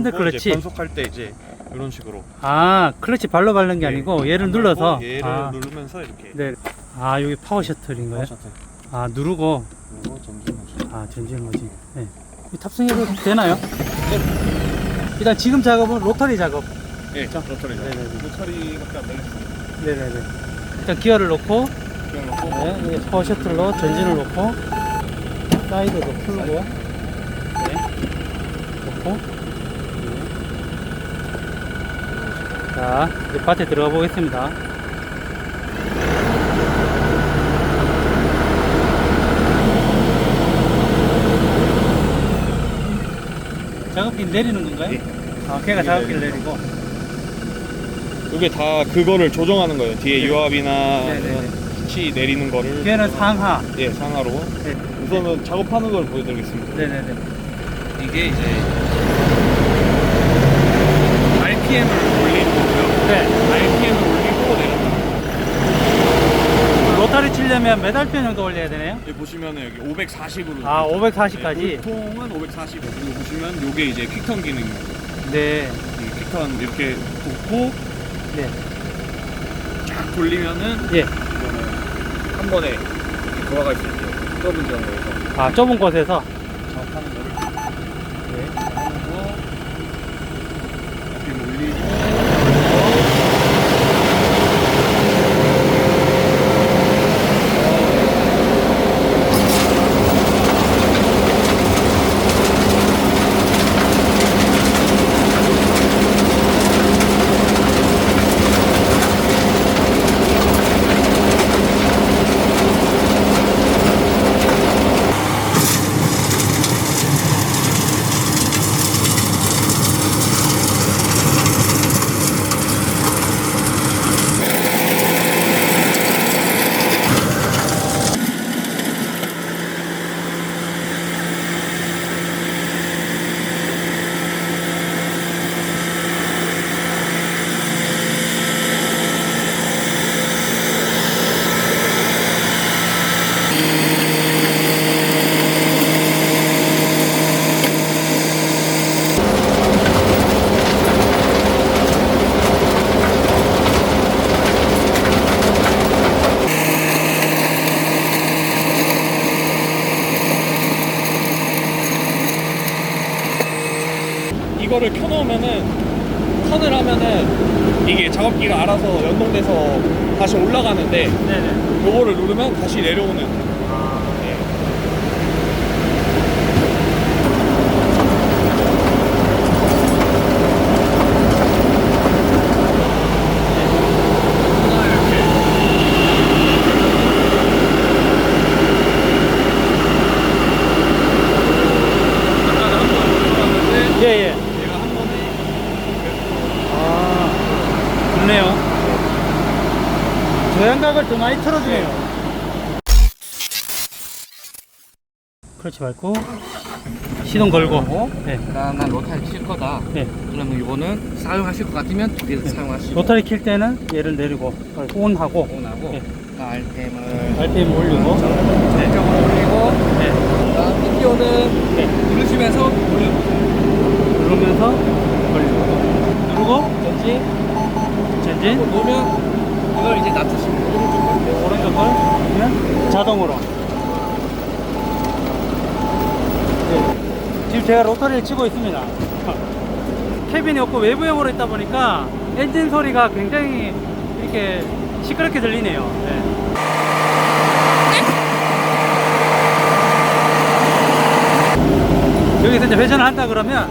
이제 클러치. 변속할 때 이제 이런 식으로 아, 클러치 발로 밟는 게 네. 아니고 얘를 안 눌러서. 얘를 아, 누르면서 이렇게 네. 아, 여기 파워 셔틀인가요? 셔틀 아, 누르고 그리고 전진 모션 아, 전진 모지. 네. 이 탑승해도 되나요? 일단 지금 작업은 로터리 작업. 예, 로터리 네네네. 로터리밖에 안 달렸어요 네네네. 일단 기어를 놓고, 그냥 놓고 네, 파워 셔틀로 전진을 놓고, 사이드도 풀고, 네, 놓고, 네. 자, 이제 밭에 들어가 보겠습니다. 작업기 내리는 건가요? 예. 아, 걔가 여기 작업기를 내리고. 이게 다 그거를 조정하는 거예요 뒤에 네. 유압이나 네네네. 수치 내리는 거를 걔는 상하. 예 상하로 네. 우선은 작업하는 걸 보여드리겠습니다 네네네. 이게 이제 RPM을 올리는 거고요 네. RPM을 올리고 내린다 로타리 치려면 몇 RPM 정도 올려야 되나요? 여기 보시면 여기 540으로 아, 540까지? 보통은 540 그리고 보시면 요게 이제 퀵턴 기능입니다 네. 이 퀵턴 이렇게 놓고 네. 쫙 돌리면은 예. 한 번에 돌아갈 수 있게 좁은 지역에서 아, 좁은 곳에서. 작업하는 거를 Thank you. 이거를 켜놓으면은 턴을 하면은 이게 작업기가 알아서 연동돼서 다시 올라가는데 네네. 요거를 누르면 다시 내려오는 네. 하나 이렇게 아까는 한번 올라갔는데 예, 예. 얘가 한 번에 아, 좋네요. 저양각을 더 많이 틀어주네요. 그렇지 말고, 시동 걸고, 네. 그다음 난 로타리 칠 거다. 네. 그러면 이거는 사용하실 것 같으면 두 개를 사용하시고 로타리 킬 때는 얘를 내리고, 온 하고, 온하고 네. RPM을 RPM 올리고, 전적으로 올리고 네. 그다음 인디오는 네. 누르시면서 올려주세요. 누르면서 걸리고, 누르고, 전진, 전진, 놓으면 이걸 이제 놔두시면 돼요. 오른쪽 걸. 오른쪽 걸 누르면 자동으로. 네. 지금 제가 로터리를 치고 있습니다. 캐빈이 없고 외부형으로 있다 보니까 엔진 소리가 굉장히 이렇게 시끄럽게 들리네요. 네. 여기서 이제 회전을 한다 그러면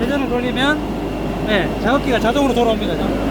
회전을 돌리면 네, 작업기가 자동으로 돌아옵니다.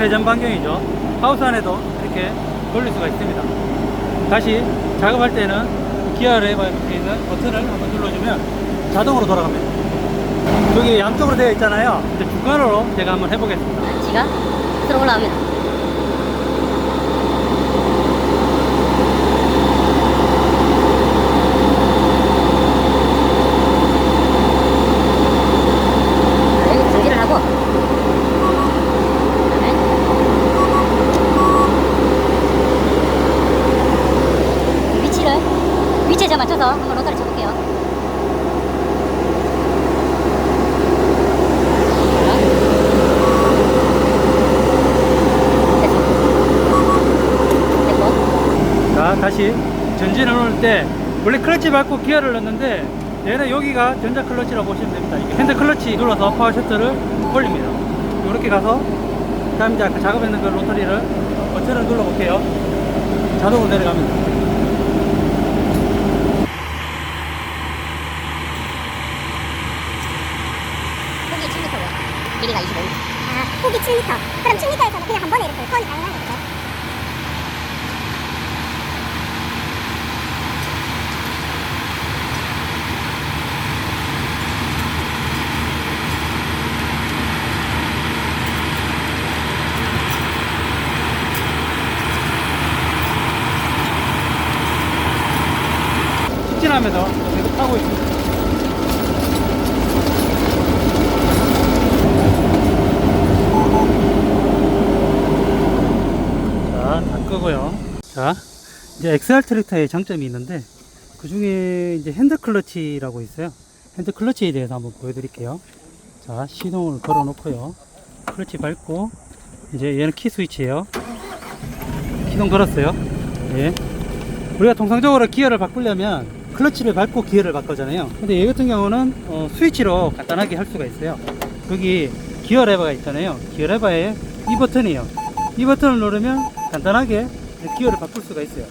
회전 반경이죠. 하우스 안에도 이렇게 돌릴 수가 있습니다. 다시 작업할 때는 레버에 붙어 있는 버튼을 한번 눌러주면 자동으로 돌아갑니다. 여기 양쪽으로 되어 있잖아요. 이제 중간으로 제가 한번 해보겠습니다. 지가 들어 올라옵니다. 자, 여기 정지를 하고 그다음에 위치를 맞춰서 한번 로터를 쳐볼게요. 자, 다시 전진을 놓을 때 원래 클러치 밟고 기어를 넣는데 얘는 여기가 전자 클러치라고 보시면 됩니다. 핸드 클러치 눌러서 파워 셔터를 올립니다. 이렇게 가서 다음 이제 아까 작업했는 그 로터리를 버튼을 눌러 볼게요. 자동으로 내려갑니다. 폭이 7m고요. 길이가 25m. 아, 폭이 7m. 그럼 7m에서는 그냥 한 번에 이렇게 턴이 가능한 거죠? 직진하면서 계속 타고 있습니다. 끄고요. 자, 이제 XR 트랙터의 장점이 있는데, 그 중에 이제 핸드 클러치라고 있어요. 핸드 클러치에 대해서 한번 보여드릴게요. 자, 시동을 걸어 놓고요. 클러치 밟고, 이제 얘는 키 스위치예요. 시동 걸었어요. 예. 우리가 통상적으로 기어를 바꾸려면 클러치를 밟고 기어를 바꾸잖아요. 근데 얘 같은 경우는 어, 스위치로 간단하게 할 수가 있어요. 여기 기어 레버가 있잖아요. 기어 레버에 이 버튼이에요. 이 버튼을 누르면 간단하게 기어를 바꿀 수가 있어요.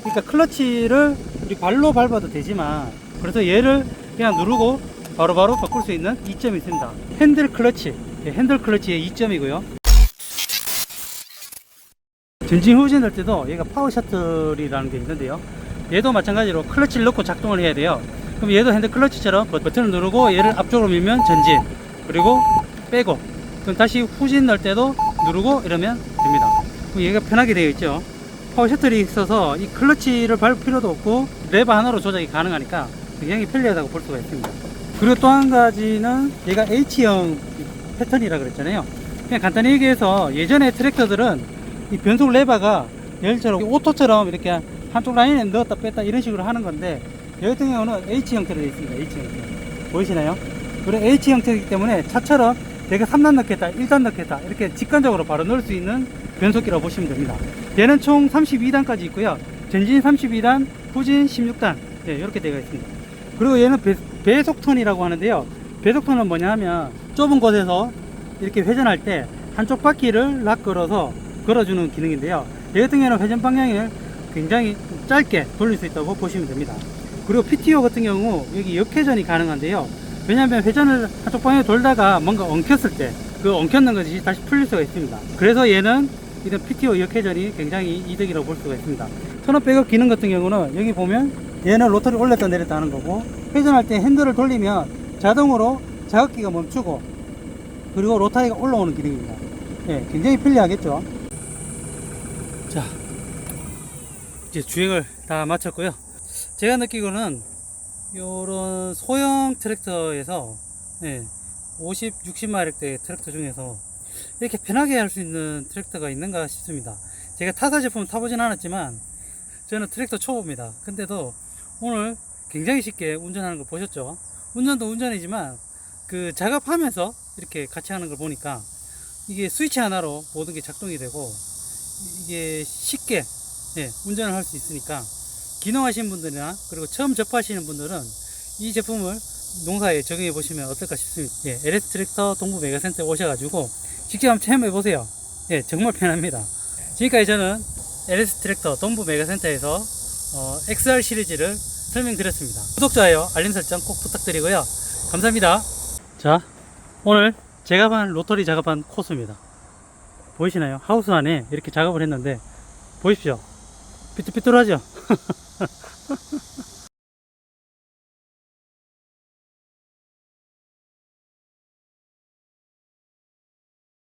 그러니까 클러치를 우리 발로 밟아도 되지만 그래서 얘를 그냥 누르고 바로바로 바꿀 수 있는 이점이 있습니다. 핸들 클러치, 예, 핸들 클러치의 이점이고요. 전진 후진 할 때도 얘가 파워 셔틀이라는 게 있는데요. 얘도 마찬가지로 클러치를 넣고 작동을 해야 돼요. 그럼 얘도 핸드 클러치처럼 버- 버튼을 누르고 얘를 앞쪽으로 밀면 전진, 그리고 빼고, 그럼 다시 후진 넣을 때도 누르고 이러면 얘가 편하게 되어 있죠. 파워 셔틀이 있어서 이 클러치를 밟을 필요도 없고 레버 하나로 조작이 가능하니까 굉장히 편리하다고 볼 수가 있습니다. 그리고 또 한 가지는 얘가 H형 패턴이라 그랬잖아요. 그냥 간단히 얘기해서 예전에 트랙터들은 이 변속 레버가 열처럼 오토처럼 이렇게 한쪽 라인에 넣었다 뺐다 이런 식으로 하는 건데 여기 같은 경우는 H 형태로 되어 있습니다. H 형태 보이시나요? 그리고 H 형태이기 때문에 차처럼 내가 3단 넣겠다, 1단 넣겠다 이렇게 직관적으로 바로 넣을 수 있는 변속기라고 보시면 됩니다. 얘는 총 32단까지 있고요. 전진 32단, 후진 16단 네, 이렇게 되어 있습니다. 그리고 얘는 배, 배속턴이라고 하는데요. 배속턴은 뭐냐 하면 좁은 곳에서 이렇게 회전할 때 한쪽 바퀴를 락 걸어서 걸어주는 기능인데요. 얘 같은 경우는 회전 방향을 굉장히 짧게 돌릴 수 있다고 보시면 됩니다. 그리고 PTO 같은 경우 여기 역회전이 가능한데요. 왜냐하면 회전을 한쪽 방향에 돌다가 뭔가 엉켰을 때 그 엉켰는 것이 다시 풀릴 수가 있습니다. 그래서 얘는 이런 PTO 역회전이 굉장히 이득이라고 볼 수가 있습니다. 턴업 백업 기능 같은 경우는 여기 보면 얘는 로터리 올렸다 내렸다 하는 거고 회전할 때 핸들을 돌리면 자동으로 자극기가 멈추고 그리고 로타리가 올라오는 기능입니다. 예, 굉장히 편리하겠죠. 자, 이제 주행을 다 마쳤고요. 제가 느끼고는 요런 소형 트랙터에서 예, 50, 60마력대 트랙터 중에서 이렇게 편하게 할 수 있는 트랙터가 있는가 싶습니다. 제가 타사 제품 타보진 않았지만 저는 트랙터 초보입니다. 근데도 오늘 굉장히 쉽게 운전하는 걸 보셨죠? 운전도 운전이지만 그 작업하면서 이렇게 같이 하는 걸 보니까 이게 스위치 하나로 모든 게 작동이 되고 이게 쉽게 예, 운전을 할 수 있으니까 기능하신 분들이나 그리고 처음 접하시는 분들은 이 제품을 농사에 적용해 보시면 어떨까 싶습니다. 예, LS 트랙터 동부 메가센터에 오셔가지고 직접 한번 체험해 보세요. 예, 정말 편합니다. 지금까지 저는 LS 트랙터 동부 메가센터에서 어, XR 시리즈를 설명드렸습니다. 구독, 좋아요, 알림 설정 꼭 부탁드리고요. 감사합니다. 자, 오늘 제가 반 로터리 작업한 코스입니다. 보이시나요? 하우스 안에 이렇게 작업을 했는데 보십시오. 삐뚤삐뚤하죠?